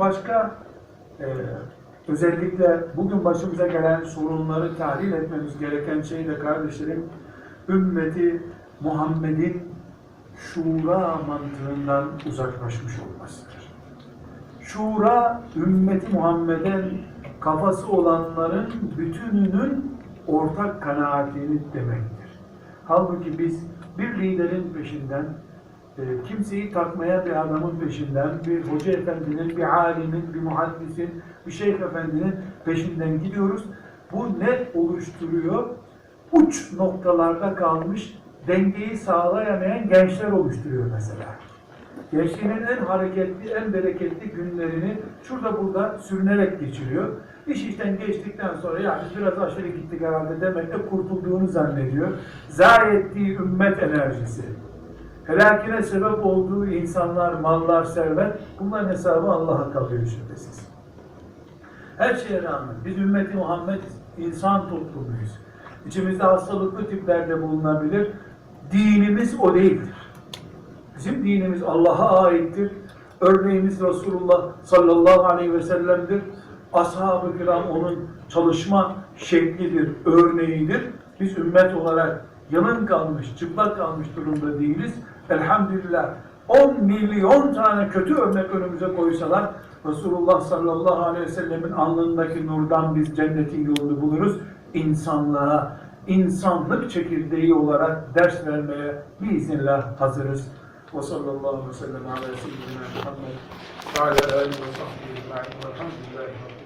başka e, özellikle bugün başımıza gelen sorunları tahlil etmemiz gereken şey de kardeşlerim ümmeti Muhammed'in şura mantığından uzaklaşmış olmasıdır. Şura ümmeti Muhammed'in kafası olanların bütününün ortak kanaatini demektir. Halbuki biz bir liderin peşinden, e, kimseyi takmaya bir adamın peşinden, bir hoca efendinin, bir alimin, bir muhaddisin, bir şeyh efendinin peşinden gidiyoruz. Bu ne oluşturuyor? Uç noktalarda kalmış, dengeyi sağlayamayan gençler oluşturuyor mesela. Gençliğinin en hareketli, en bereketli günlerini şurada burada sürünerek geçiriyor. İş işten geçtikten sonra ya biz biraz aşağı gittik herhalde demekle kurtulduğunu zannediyor. Zayi ettiği ümmet enerjisi. Helakine sebep olduğu insanlar, mallar, servet bunların hesabı Allah'a kalıyor şüphesiz. Her şeye rağmen biz ümmeti Muhammed insan toplumuyuz. İçimizde hastalıklı tiplerde bulunabilir. Dinimiz o değildir. Bizim dinimiz Allah'a aittir. Örneğimiz Resulullah sallallahu aleyhi ve sellem'dir. Ashab-ı kiram onun çalışma şeklidir, örneğidir. Biz ümmet olarak yalın kalmış, çıplak kalmış durumda değiliz. Elhamdülillah 10 milyon tane kötü örnek önümüze koysalar Resulullah sallallahu aleyhi ve sellemin alnındaki nurdan biz cennetin yolunu buluruz. İnsanlığa, insanlık çekirdeği olarak ders vermeye biiznillah hazırız. Ve sallallahu aleyhi ve sellem ala seyyidina Muhammed ve ala alihi ve sahbihi ecma'in velhamdülillahi rabbil